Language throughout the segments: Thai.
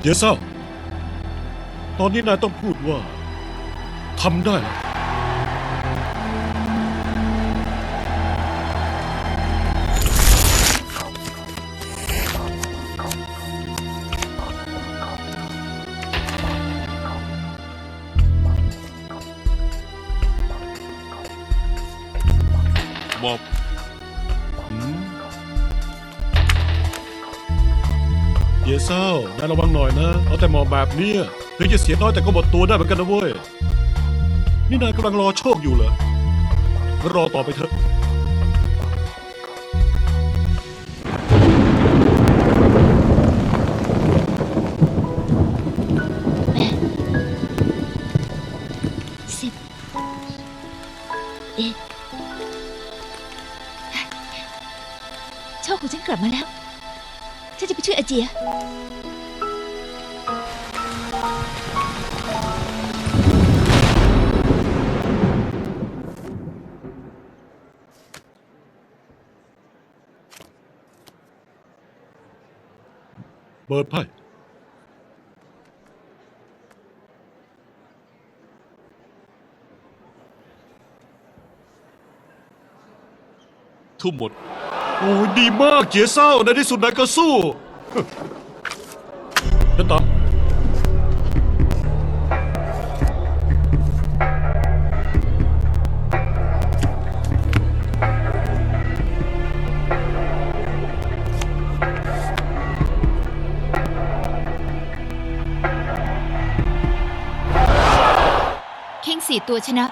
เดี๋ยวเศร้า ตอนนี้นายต้องพูดว่าทำได้แล้ว ยเศร้านายระวังหน่อยนะ เอาแต่หมอบแบบเนี้ยถึงจะเสียน้อยแต่ก็หมดตัวได้เหมือนกันนะเว้ย นี่นายกำลังรอโชคอยู่เหรอรอต่อไปเถอะสิบเอ็ดโชคของฉันกลับมาแล้ว ฉันจะไปช่วยอาเจีย เปิดไพ่ทุ่มหมด โอ้ยดีมากเจียเศร้าในที่สุดนายก็สู้ฉันตามเข่งสี่ตัวชนะ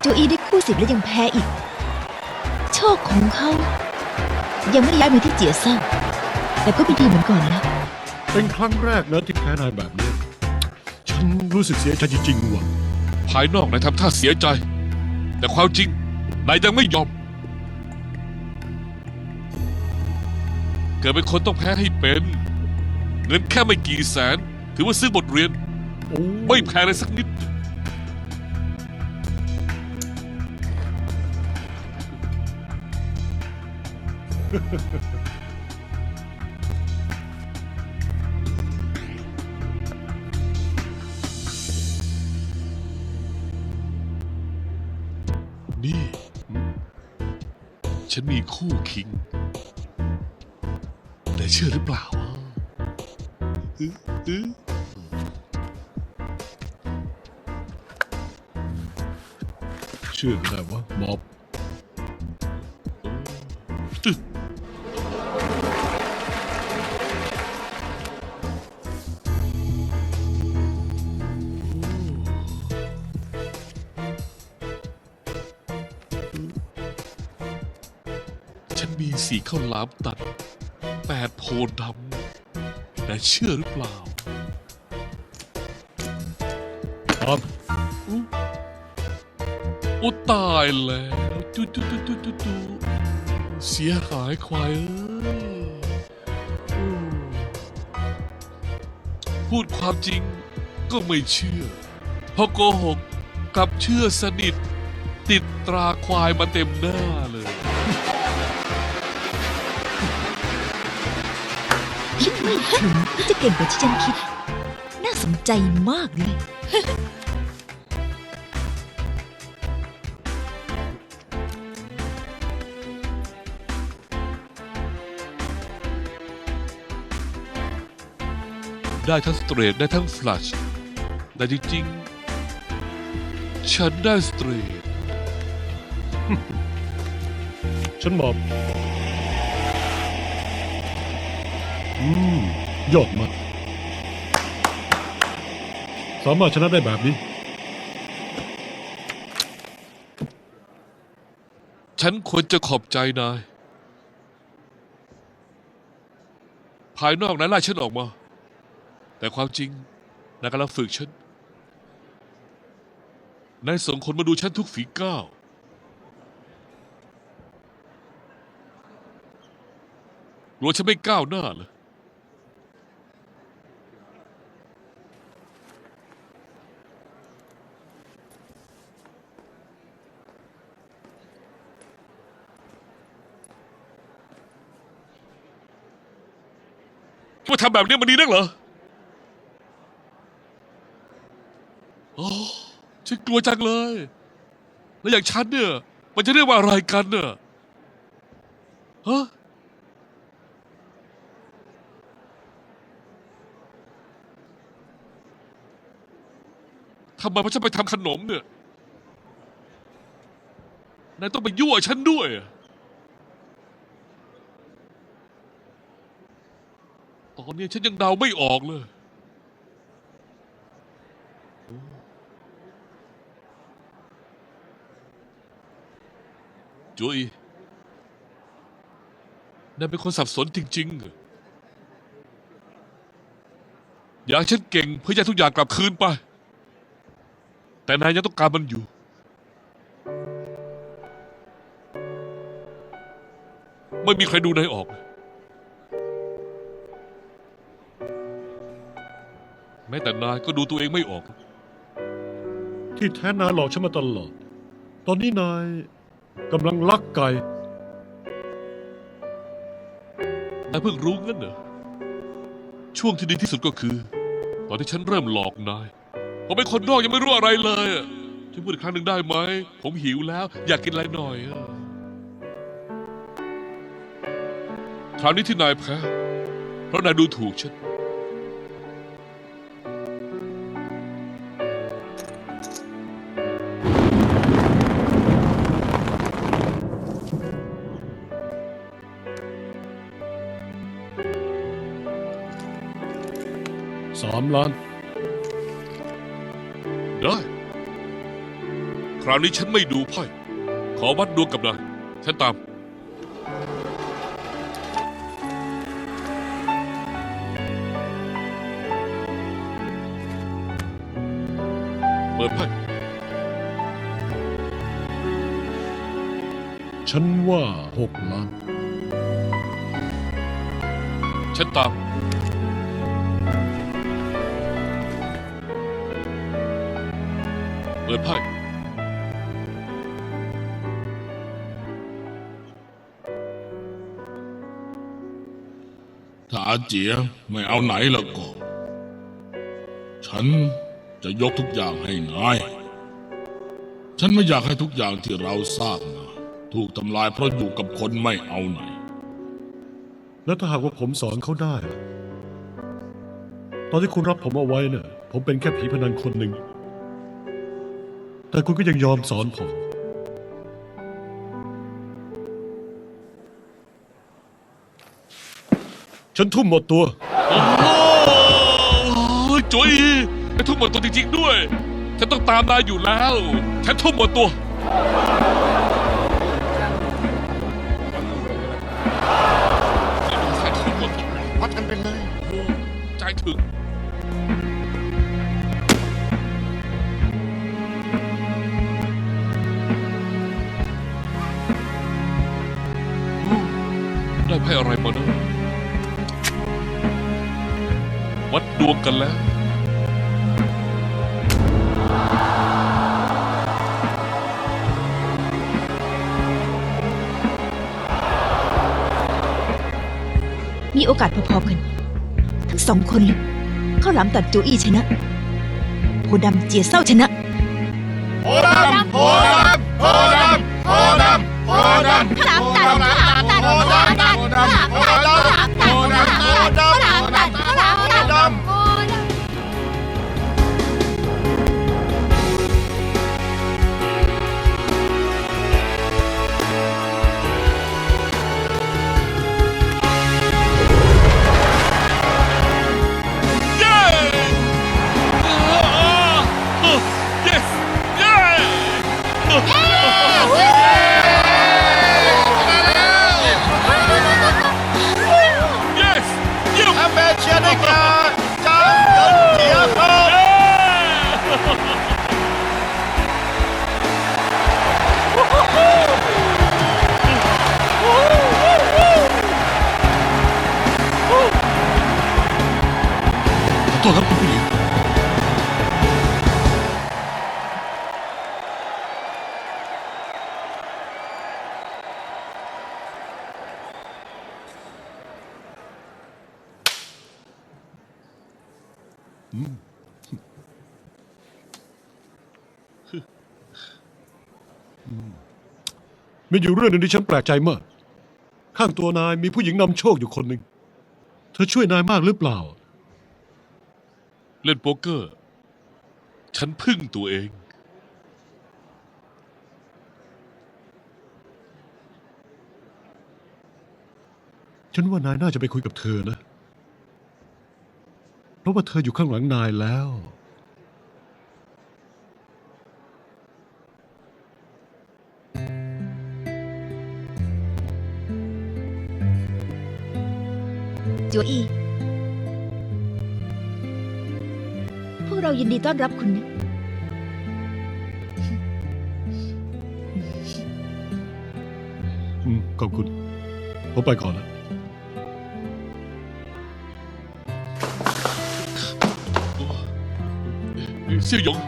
โจอีได้คู่สิบแล้วยังแพ้อีก โชคของเขา ยังไม่ได้ย้ายมาที่เจียซ่าแต่ก็ไม่ดีเหมือนก่อนแล้วเป็นครั้งแรกนะที่แพ้นายแบบนี้ ฉันรู้สึกเสียใจจริงๆว่ะ ภายนอกนายทำท่าเสียใจ แต่ความจริงนายยังไม่ยอม เกิดเป็นคนต้องแพ้ให้เป็น เงินแค่ไม่กี่แสน ถือว่าซื้อบทเรียน ไม่แพ้เลยสักนิด นี่ ฉันมีคู่คิง แต่เชื่อหรือเปล่าอื้ออื้ ชื่อก็ได้ว่าหมอบฉันมีสีข้าวหลามตัดแปดโพธิ์ดำแต่เชื่อหรือเปล่าตาม โอ้ตายแล้วจุจุจุจุจุจุเสียหายควายเอ้ยโอ้พูดความจริงก็ไม่เชื่อเพราะโกหกกลับเชื่อสนิท ติดตราควายมาเต็มหน้าเลย คิดไม่ถึงว่าจะเก่งกว่าที่ฉันคิด น่าสนใจมากเลย ได้ทั้งสเตรทได้ทั้งฟลัชแต่จริงๆ ฉันได้สเตรทฉันหมอบอืม ยอดมาก สามารถชนะได้แบบนี้ ฉันควรจะขอบใจนาย ภายนอกนั้นไล่ฉันออกมา แต่ความจริงนายกำลังฝึกฉันนายส่งคนมาดูฉันทุกฝีก้าวกลัวฉันไม่ก้าวหน้าเหรอมาทำแบบนี้มันดีนักเหรอ ฉันกลัวจังเลย แล้วอย่างฉันเนี่ย มันจะเรียกว่าอะไรกันเนี่ยฮะทำไมพระฉันไปทำขนมเนี่ย นายต้องไปยั่วฉันด้วยอะตอนนี้ฉันยังเดาไม่ออกเลย จุยนายเป็นคนสับสนจริงๆเหรออยากฉันเก่งเพื่อจะทุกอย่างกลับคืนไป แต่นายยังต้องการมันอยู่ ไม่มีใครดูนายออก แม้แต่นายก็ดูตัวเองไม่ออก ที่แท้นายหลอกฉันมาตลอด ตอนนี้นาย กำลังลักไก่ นายเพิ่งรู้งั้นเหรอ ช่วงที่ดีที่สุดก็คือ ตอนที่ฉันเริ่มหลอกนาย ผมเป็นคนนอกยังไม่รู้อะไรเลยอะช่วยพูดอีกครั้งหนึ่งได้ไหม ผมหิวแล้ว อยากกินอะไรหน่อยอะคราวนี้ที่นายแพ้เพราะนายดูถูกฉัน ลาน ได้ คราวนี้ฉันไม่ดูไพ่ขอวัดดวงกับนายฉันตาม เปิดไพ่ฉันว่าหกล้าน ฉันตาม เปิดไพ่ถ้าอาเจียไม่เอาไหนแล้วก็ ฉันจะยกทุกอย่างให้นาย ฉันไม่อยากให้ทุกอย่างที่เราสร้างมาถูกทำลายเพราะอยู่กับคนไม่เอาไหน แล้วถ้าหากว่าผมสอนเขาได้ล่ะตอนที่คุณรับผมเอาไว้เนี่ยผมเป็นแค่ผีพนันคนหนึ่ง แต่คุณก็ยังยอมสอนผม ฉันทุ่มหมดตัว โอ้โหจุยไอ้ทุ่มหมดตัวจริงๆด้วย ฉันต้องตามนายอยู่แล้ว ฉันทุ่มหมดตัวฉันทุ่มหมดตัววัดกันไปเลยโอ้ใจถึง ได้ไพ่อะไรมาเนอะวัดดวงกันแล้ว มีโอกาสพอๆกัน ทั้งสองคนเลยข้าวหลามตัดโจอี้ชนะโพดำเจียเศร้าชนะ โพดำโพดำโพ มีอยู่เรื่องหนึงที่ฉันแปลกใจมาก ข้างตัวนายมีผู้หญิงนำโชคอยู่คนหนึ่ง เธอช่วยนายมากหรือเปล่า เล่นโป๊กเกอร์ ฉันพึ่งตัวเอง ฉันว่านายน่าจะไปคุยกับเธอนะ เพราะว่าเธออยู่ข้างหลังนายแล้ว จัวอี พวกเรายินดีต้อนรับคุณนะ อืมขอบคุณ ผมไปก่อนนะเสี่ยวหยง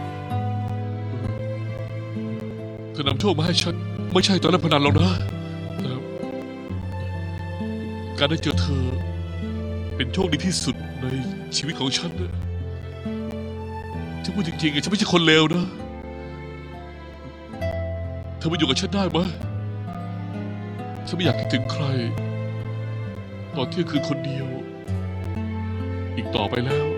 เธอนำโชคมาให้ฉัน ไม่ใช่ตอนเล่นพนันหรอกนะแต่การได้เจอเธอ เป็นโชคดีที่สุดในชีวิตของฉันนะที่พูดจริงๆฉันไม่ใช่คนเลวนะ เธอมาอยู่กับฉันได้ไหมฉันไม่อยากคิดถึงใคร ตอนเที่ยงคืนคนเดียว อีกต่อไปแล้ว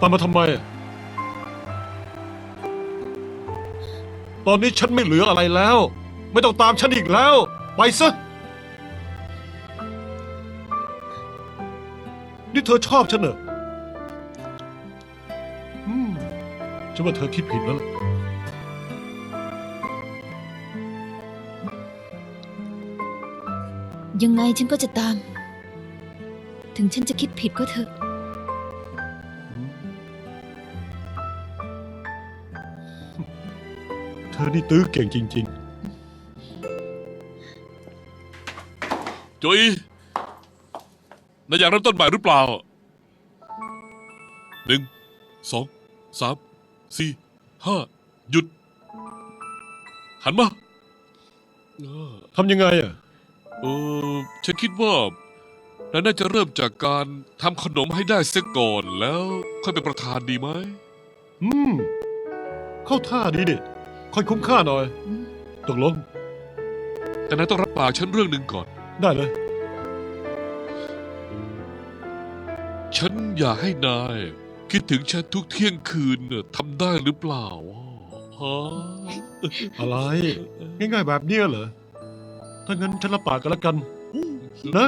ตามมาทำไม ตอนนี้ฉันไม่เหลืออะไรแล้ว ไม่ต้องตามฉันอีกแล้ว ไปซะ นี่เธอชอบฉันเหรออืมฉันว่าเธอคิดผิดแล้วล่ะยังไงฉันก็จะตาม ถึงฉันจะคิดผิดก็เถอะ อนี่ตื้อเก่งจริงโจยนายอยากเริ่มต้นใหม่หรือเปล่าหนึ่งสองสามสี่ห้าหยุด หันมาเออๆทำยังไงอะ เออฉันคิดว่านายน่าจะเริ่มจากการทำขนมให้ได้เสียก่อนแล้วค่อยเป็นประธานดีไหม อืม เข้าท่าดีดิ ค่อยคุ้มค่าหน่อยตกลง แต่นายต้องรับปากฉันเรื่องหนึ่งก่อน ได้เลย ฉันอยากให้นาย คิดถึงฉันทุกเที่ยงคืนน่ะทำได้หรือเปล่าฮะอะไร ง่ายๆแบบเนี้ยเหรอ ถ้างั้นฉันรับปากกันแล้วกัน นะ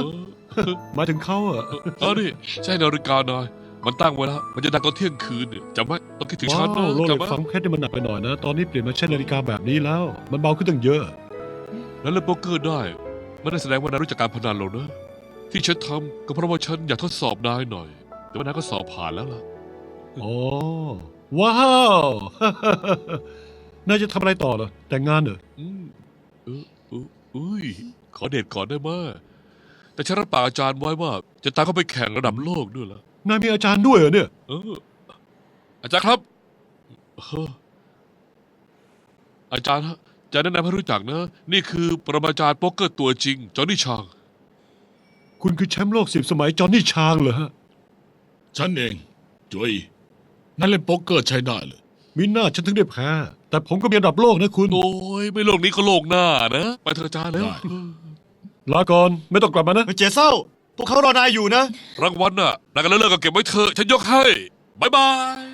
หมายถึงเขาอะเอาดิใช่นาฬิกานาย มันตั้งไว้แล้วมันจะดังตอนเที่ยงคืนเนี่ยจำไว้ต้องคิดถึงฉัว้านนะวโลจำเลไว้ยฟังเพชรนี่มันหนักไปหน่อยนะ ตอนนี้เปลี่ยนมาใช้นาฬิกาแบบนี้แล้ว มันเบาขึ้นตั้งเยอะ แล้วเล่นโป๊กเกอร์ได้ไม่ได้แสดงว่านายรู้จักการพนันหรอกนะ ที่ฉันทำก็เพราะว่าฉันอยากทดสอบนายหน่อย แต่ว่านายก็สอบผ่านแล้วล่ะ อ๋อ ว้าว นายจะทำอะไรต่อเหรอ แต่งงานเหรอ อืมเออเอออุ้ย ขอเดทก่อนได้ไหมแต่ฉันรับปากอาจารย์ไว้ว่า จะตามเข้าไปแข่งระดับโลกด้วยล่ะ นายมีอาจารย์ด้วยเหรอเนี่ย เอออาจารย์ครับเอออาจารย์ฮะจะแนะนำให้รู้จักนะ นี่คือปรมาจารย์โป๊กเกอร์ตัวจริง จอห์นนี่ชาง คุณคือแชมป์โลกสิบสมัยจอห์นนี่ชางเหรอฮะ ฉันเองจุยนั่นเล่นโป๊กเกอร์ใช้ได้เลย มิน่าฉันถึงได้แพ้ แต่ผมก็มีอันดับโลกนะคุณ โอ้ย ไม่โลกนี้ก็โลกหน้านะ ไปเถอะอาจารย์แล้ว ได้ ลาก่อน ไม่ต้องกลับมานะเจเศร้า พวกเขารอนายอยู่นะ รางวัลน่ะนายกันเลิกๆก็เก็บไว้เถอะฉันยกให้บายบาย